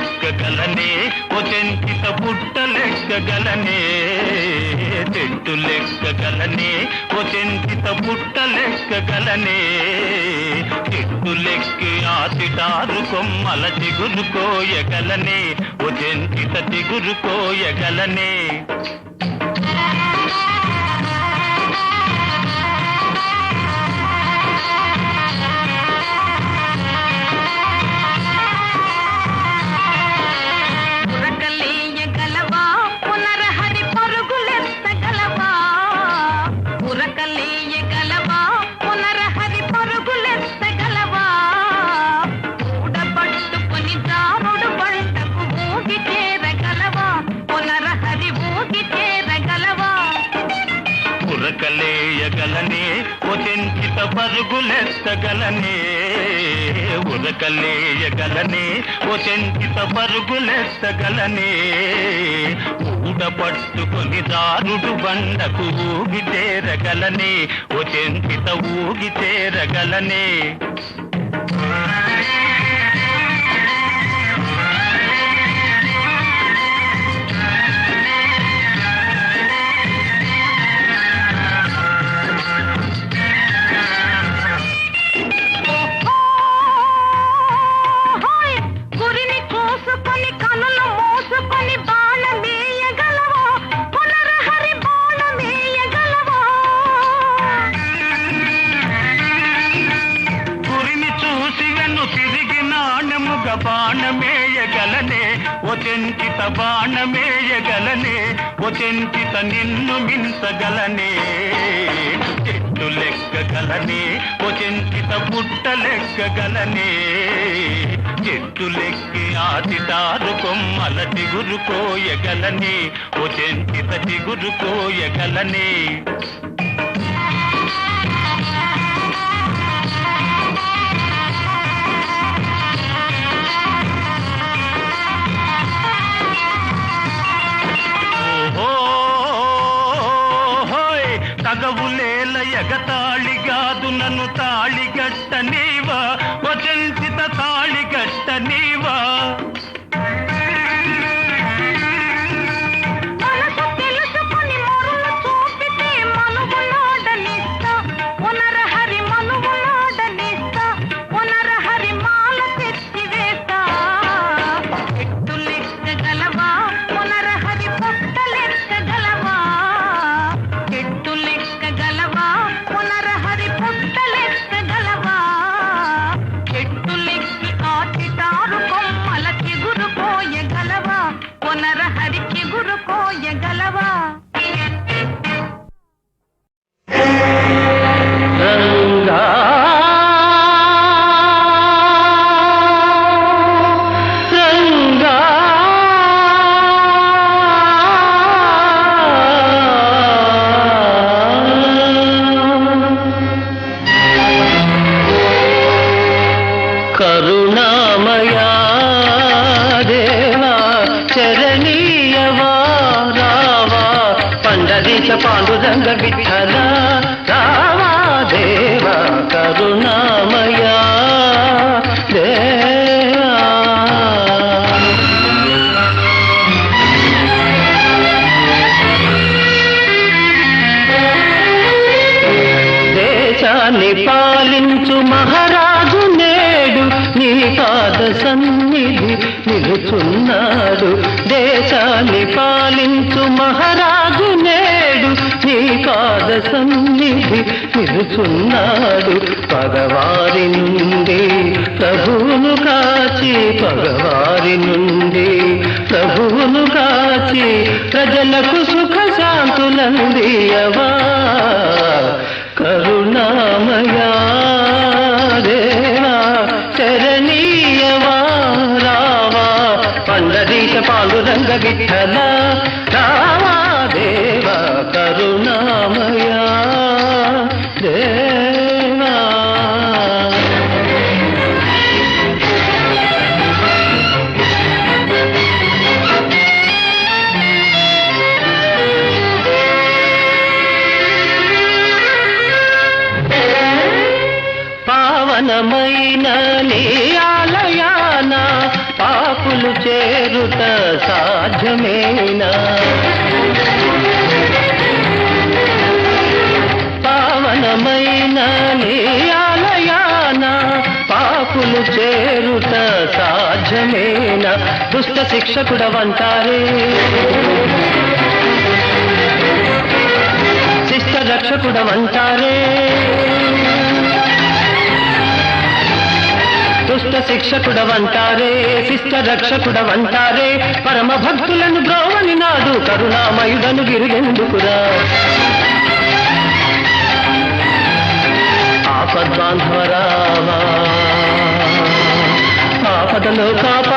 లెక్కగలనే ఓ చెంచిత పుట్ట లెక్కగలనే. చెట్టు లెక్కగలనే ఓ చెంచిత పుట్ట లెక్కగలనే. చెట్టు లెక్కి ఆసిటారు కొమ్మల చిగురు కోయగలనే ఓ చెంచిత చిగురు కోయగలనే. ఉరకలేయగలనే ఓ చెంచిత పరుగులెత్తగలనే ఉరకలేయగలనే ఓ చెంచిత పరుగులెత్తగలనే. ఊడ పట్టుకొని దారుడు బండకు ఊగి చేరగలనే ఓ చెంచిత ఊగి చేరగలనే. ఓ బాణమేయగలనే ఓ నిన్ను మించగలనే. చెట్టు లెక్కగలనే ఓ పుట్ట లెక్కగలనే. చెట్టు లెక్కి ఆతిటారు కొమ్మల చిగురు కోయగలనే ఓ చిగురు కోయగలనే. తగవులేల ఎగతాళిగాదు నన్ను తాళిగట్ట నీవా. వచంచిత తాళిగట్ట నీవా. నిలుచున్నాడు దేశాన్ని పాలించు మహారాజు నేడు నీ పాద సన్నిధి సన్నిధి నిలుచున్నాడు. పగవారి నుండి ప్రభువును కాచి పగవారి నుండి ప్రభువును కాచి ప్రజలకు సుఖ శాంతులందియవా కరుణామయా. రంగ విఠలా సాధ్యమేనా? పావనమైన నీ ఆలయాన పాపులు చేరుట సాధ్యమేనా? దుష్ట శిక్షకుడవంటారే. శిష్ట రక్షకుడవంటారే. దుష్ట శిక్షకుడవంటారే శిష్ట రక్షకుడవంటారే పరమ భక్తులను బ్రోవని నాడు కరుణామయుడను గిరిగెందుకురా. ఆపద్బాంధవరావా ఆపదలో కాప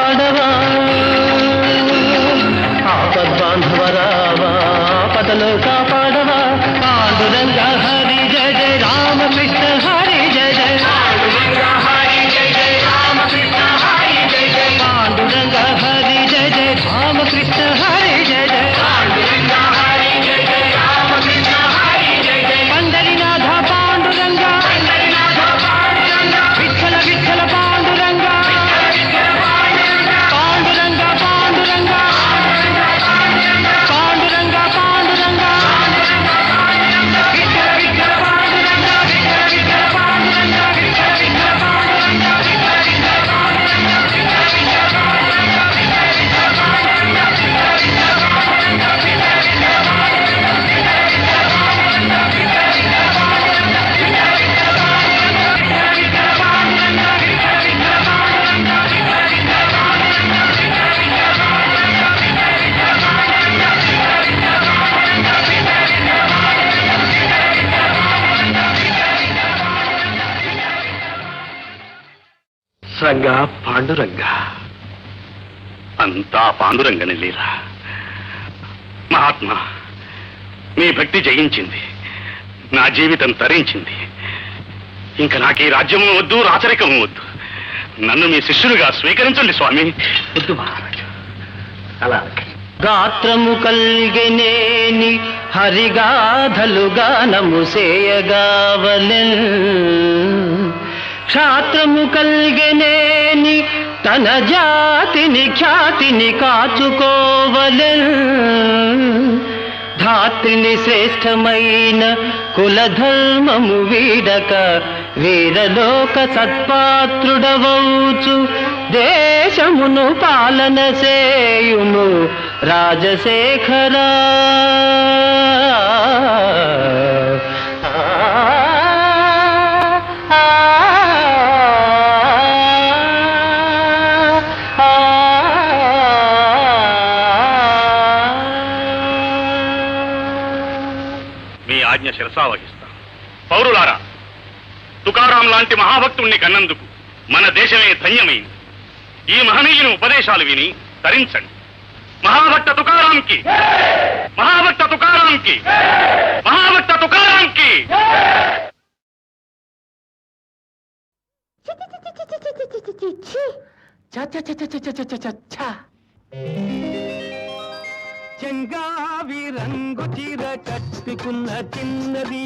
పాండురంగని లీలా మహాత్మా మీ భక్తి జయించింది నా జీవితం తరించింది. ఇంకా నాకు ఈ రాజ్యము వద్దు రాచరికము వద్దు. నన్ను మీ శిష్యులుగా స్వీకరించండి స్వామి. వద్దు మహారాజు. అలా గాత్రము కల్గెనేని హరిగాధలు గానము సేయగావలెన్. క్షాత్రము కల్గెనేని తన జాతిని ఖ్యాతిని కాచుకోవలె. ధాత్రిని శ్రేష్టమైన కులధర్మము వీడక వీరలోక సత్పాత్రుడవౌచు. దేశమును పాలన చేయుము రాజశేఖరా. పౌరులారా తుకారాం లాంటి మహాభక్తుణ్ణి కన్నందుకు మన దేశమే ధన్యమైంది. ఈ మహనీయుని ఉపదేశాలు విని తరించండి. మహాభక్త తుకారాంకి మహాభక్త తుకారాంకి మహాభక్త తుకారాంకి! చెంగావి రంగు చీర కట్టుకున్న చిన్నది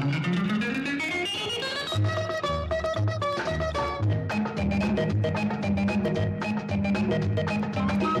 Thank you.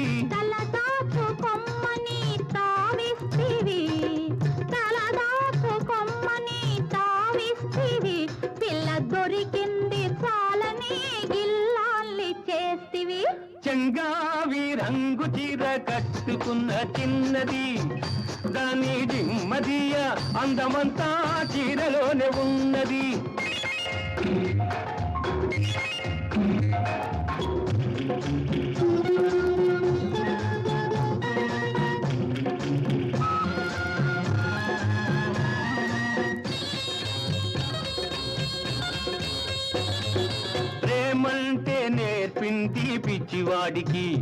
చెంగావి రంగు చీర కట్టుకున్న చిన్నది. దాని దిమ్మదియ అందమంతా చీరలోనే ఉన్నది. వాడికి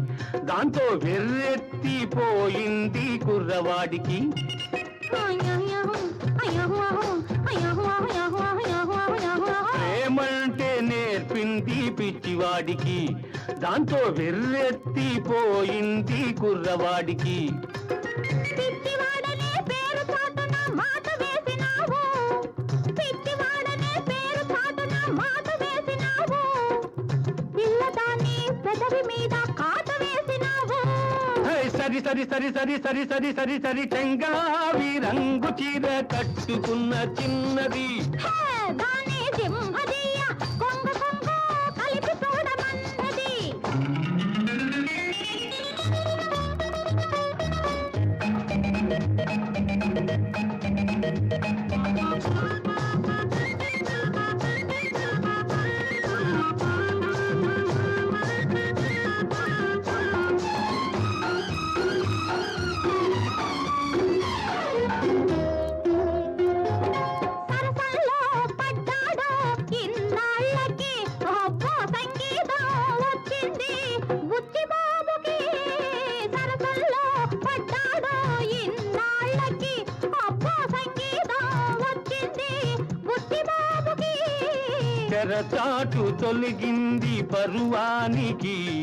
దాంతో వెర్రెత్తిపోయింది కుర్రవాడికి ప్రేమంటే నేర్పింది పిచ్చివాడికి. దాంతో వెర్రెత్తిపోయింది కుర్రవాడికి మీద కాట వేసినావు. సరి సరి సరి సరి సరి సరి సరి సరి రంగు చీర కట్టుకున్న చిన్నది. తెరచాటు తొలగింది పరువానికి.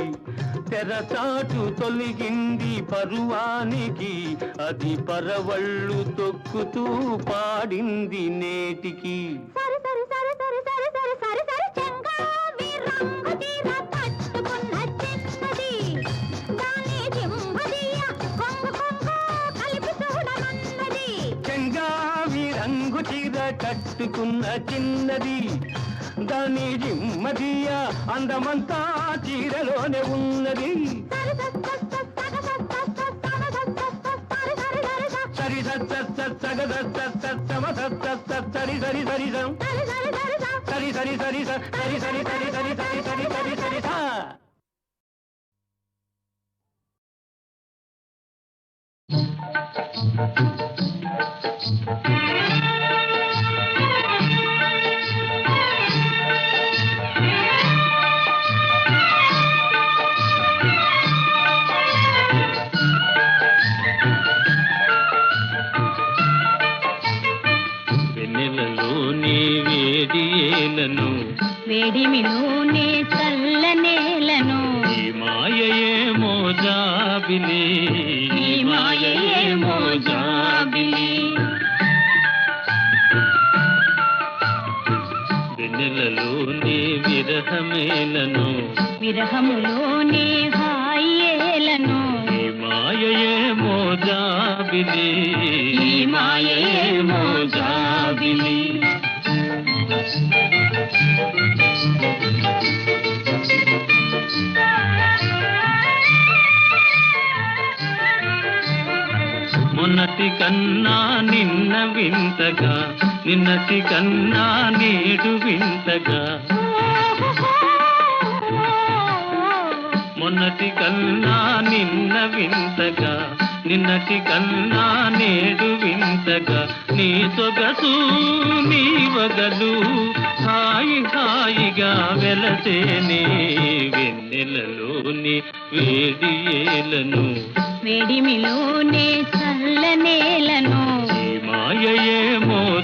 తెరచాటు తొలగింది పరువానికి. అది పరవళ్ళు తొక్కుతూ పాడింది నేటికి. సరి సరి సరి సరి సరి సరి సరి సరి చెంగావి రంగు తీర పట్టుకున్న చిన్నది. దాని సింహదీయ కొంగు కొంగు కలిపి చూడమన్నది. చెంగావి రంగు చీర కట్టుకున్న చిన్నది. దాని జిమ్మదియ అందమంతా చీరలోనే ఉన్నది సరి సరి సరి సరి సరి సరి సరి సరి సరి సరి సరి సరి సరి సరి సరి సరి సరి సరి చెడిమి నూనె చల్ల నేలను. ఈ మాయయే మోజాబిని ఈ మాయయే మోజాబిని వెన్నెలలోనే విరహమేలను. విరహములోనే హాయేలను. ఈ మాయయే మోజాబిని ఈ మాయయే మోజాబిని నిన్నటి కన్నా నిన్న వింతగా నిన్నటి కన్నా నేడు వింతగా. మొన్నటి కన్నా నిన్న వింతగా నిన్నటి కన్నా నేడు వింతగా నీ సొగసు నీ వగలు హాయి హాయిగా వెలసేనే వెన్నెలలోని వేడియేలను. వేడిమిలోనే చల్లనేలను. ఈ మాయయేమో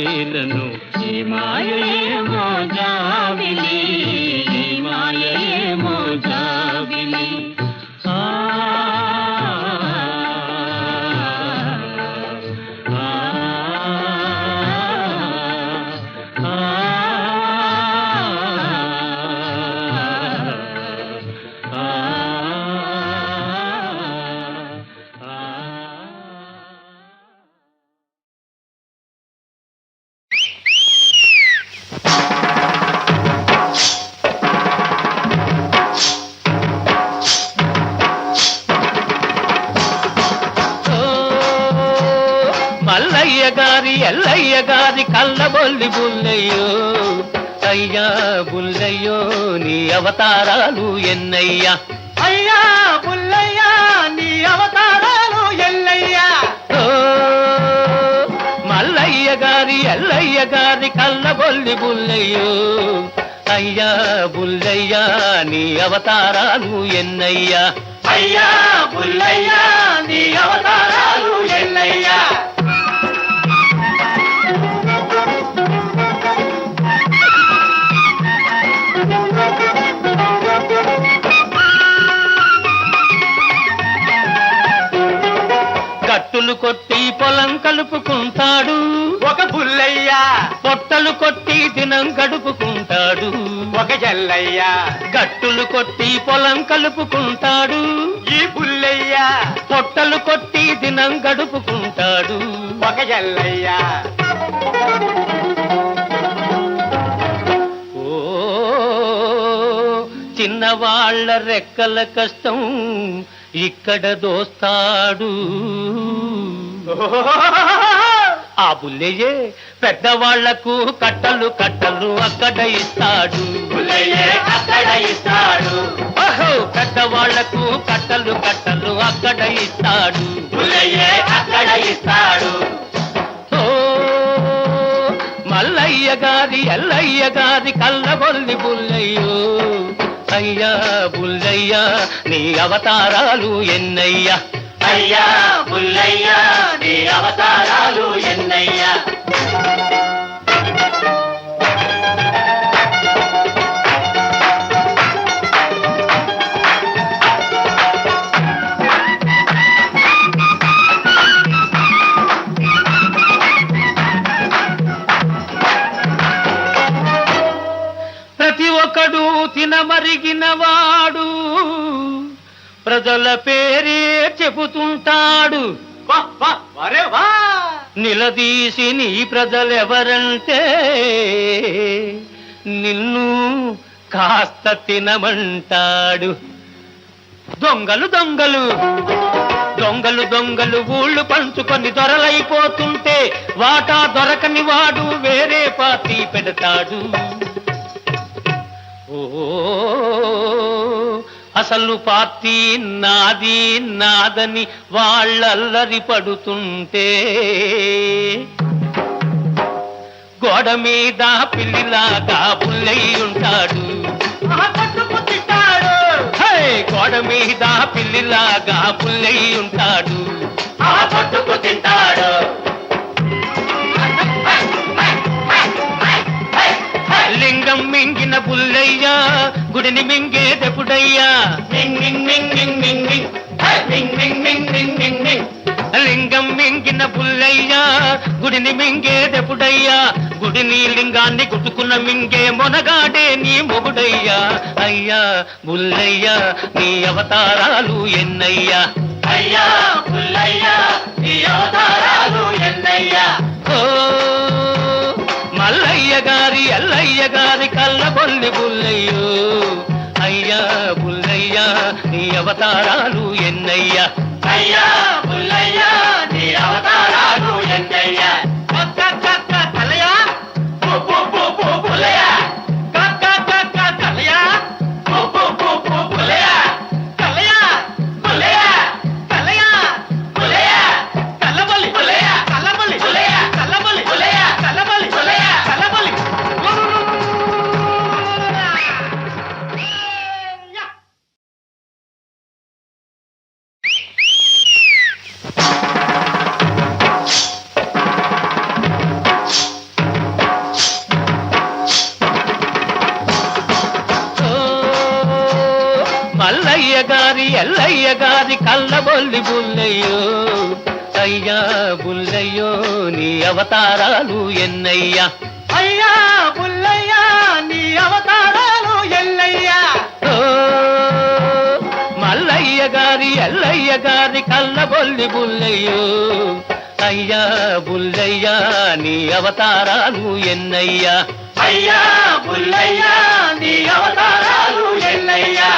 వేలను ఈ మాయ గారి ఎల్లయ్య గారి కళ్ళబొల్లి బుల్లయ్యో అయ్యా బుల్లయ్యో నీ అవతారాలు ఎన్నయ్యా? అయ్యా బుల్లయ్యా నీ అవతారాలు ఎల్లయ్యా? మల్లయ్య గారి ఎల్లయ్య గారి కళ్ళబొల్లి బుల్లయ్యో అయ్యా బుల్లయ్యా నీ అవతారాలు ఎన్నయ్యా? అయ్యా బుల్లయ్యా నీ అవతారాలు కొట్టి పొలం కలుపుకుంటాడు. ఒక పుల్లయ్య. పొట్టలు కొట్టి దినం గడుపుకుంటాడు. ఒక జల్లయ్య. గట్టులు కొట్టి పొలం కలుపుకుంటాడు. ఈ పుల్లయ్య. పొట్టలు కొట్టి దినం గడుపుకుంటాడు. ఒక జల్లయ్య. ఓ చిన్నవాళ్ళ రెక్కల కష్టం ఇక్కడ దోస్తాడు. ఆ బుల్లయ్యే పెద్దవాళ్ళకు కట్టలు కట్టలు అక్కడ ఇస్తాడు. అక్కడ ఇస్తాడు. ఓహో పెద్దవాళ్ళకు కట్టలు కట్టలు అక్కడ ఇస్తాడు. అక్కడ ఇస్తాడు. మల్లయ్య గారి ఎల్లయ్య గారి కళ్ళబొల్లి బుల్లయ్యో. అయ్యా బుల్లయ్యా నీ అవతారాలు ఎన్నయ్యా? అయ్యా బుల్లయ్యా నీ అవతారాలు ఎన్నయ్యా? తినమరిగిన వాడు ప్రజల పేరే చెబుతుంటాడు. నిలదీసి నీ ప్రజలెవరంటే నిన్ను కాస్త తినమంటాడు. దొంగలు దొంగలు. దొంగలు దొంగలు ఊళ్ళు పంచుకొని దొరలైపోతుంటే వాటా దొరకని వాడు వేరే పార్టీ పెడతాడు. అసలు పార్టీ నాది నాదని వాళ్ళల్లరి పడుతుంటే గోడ మీద పిల్లిలాగా ఉంటాడు! గోడ మీద పిల్లిలాగా పుల్లయి ఉంటాడు. ఆ పట్టుకు తింటాడు మింగ్ మింగ్ మింగ్ మింగ్ లింగం మింగిన పుల్లయ్యా గుడిని మింగేదెప్పుడయ్యా? గుడి నీ లింగాన్ని గుట్టుకున్న మింగే మొనగాడే నీ మొగుడయ్యా. అయ్యా బుల్లయ్యా నీ అవతారాలు ఎన్నయ్యా? అయ్యా పుల్లయ్యా నీ అవతారాలు ఎన్నయ్యా? ఓ గారి అల్లయ్య గారి కళ్ళబొల్లి బుల్లయ్యో. అయ్యా బుల్లయ్యా నీ అవతారాలు ఎన్నయ్యా. అయ్యా బుల్లయ్యా నీ అవతారాలు ఎన్నయ్యా. మల్లయ్య గారి ఎల్లయ్య గారి కళ్ళబొల్లి బుల్లయ్యో. అయ్యా బుల్లయ్యా నీ అవతారాలు ఎన్నయ్యా. అయ్యా బుల్లయ్యా నీ అవతారాలు ఎన్నయ్యా.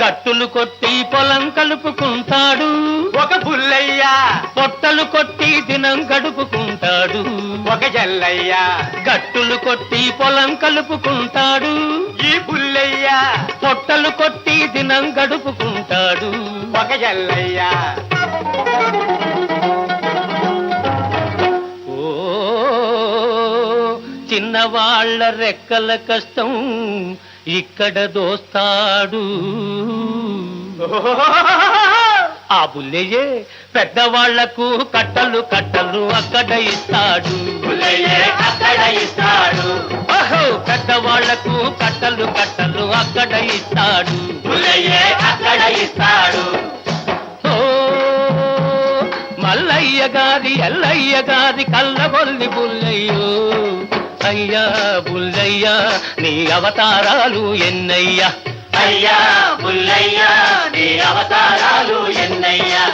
కట్టులు కొట్టి పొలం కలుపుకుంటాడు. ఒక పుల్లయ్యా. పొట్టలు కొట్టి దినం గడుపుకుంటాడు. ఒక జల్లయ్యా. గట్టులు కొట్టి పొలం కలుపుకుంటాడు. ఈ పుల్లయ్యా. పొట్టలు కొట్టి దినం గడుపుకుంటాడు. ఒక జల్లయ్యా. ఓ చిన్నవాళ్ళ రెక్కల కష్టం ఇక్కడ దోస్తాడు. ఆ బుల్లయ్యే పెద్దవాళ్ళకు కట్టలు కట్టలు అక్కడ ఇస్తాడు. పుల్లయ్యే అక్కడ ఇస్తాడు. ఓహో పెద్దవాళ్ళకు కట్టలు కట్టలు అక్కడ ఇస్తాడు. అక్కడ ఇస్తాడు. మల్లయ్య గారి ఎల్లయ్య గారి కళ్ళబొల్లి బుల్లయ్యో. అయ్యా బుల్లయ్యా నీ అవతారాలు ఎన్నయ్యా. అయ్యా పుల్లయ్యా నీ అవతారాలు ఎన్నయ్యా.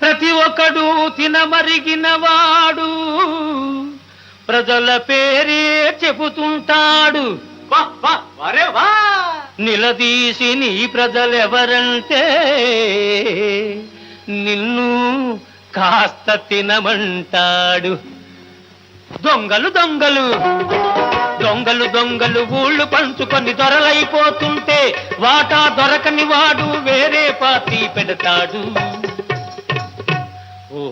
ప్రతి ఒక్కడు తినమరిగిన వాడు ప్రజల పేరే చెబుతుంటాడు. నిలదీసి నీ ప్రజలెవరంటే నిన్ను కాస్త తినమంటాడు. దొంగలు దొంగలు దొంగలు దొంగలు ఊళ్ళు పంచుకొని దొరలైపోతుంటే వాటా దొరకని వాడు వేరే పార్టీ పెడతాడు. ఓ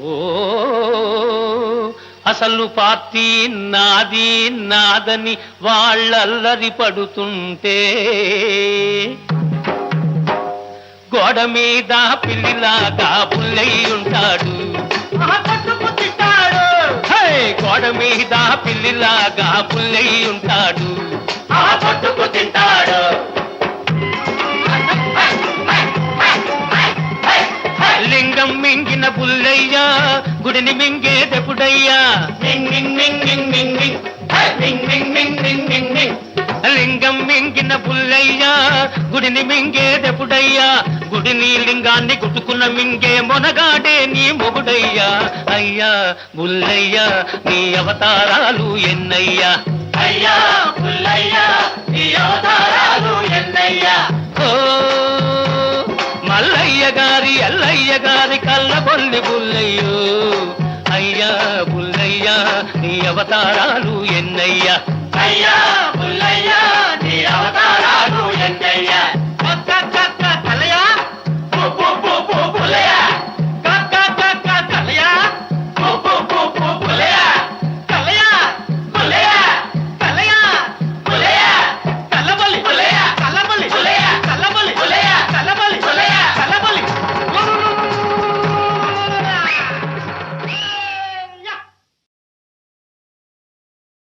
అసలు పార్టీ నాది నాదని వాళ్ళల్లరి పడుతుంటే. గోడ మీద పిల్లిలాగా పుల్లయి ఉంటాడు గోడ మీద పిల్లిలాగా పుల్లయి ఉంటాడు ఆ పట్టుకు తింటాడు. లింగం మింగిన పుల్లయ్యా గుడిని మింగేటప్పుడయ్యా? లింగం మింగిన పుల్లయ్యా గుడిని మింగేటప్పుడయ్యా? గుడిని లింగాన్ని గుట్టుకున్న మింగే మొనగాడే నీ మొగుడయ్యా. అయ్యా బుల్లయ్యా నీ అవతారాలు ఎన్నయ్యా? అయ్యా బుల్లయ్యా నీ అవతారాలు ఎన్నయ్యా? గారి అల్లయ్య గారి కళ్ళబొల్లి బుల్లయ్యో. అయ్యా బుల్లయ్యా నీ అవతారాలు ఎన్నయ్యా. అయ్యా బుల్లయ్యా నీ అవతారాలు ఎన్నయ్యా.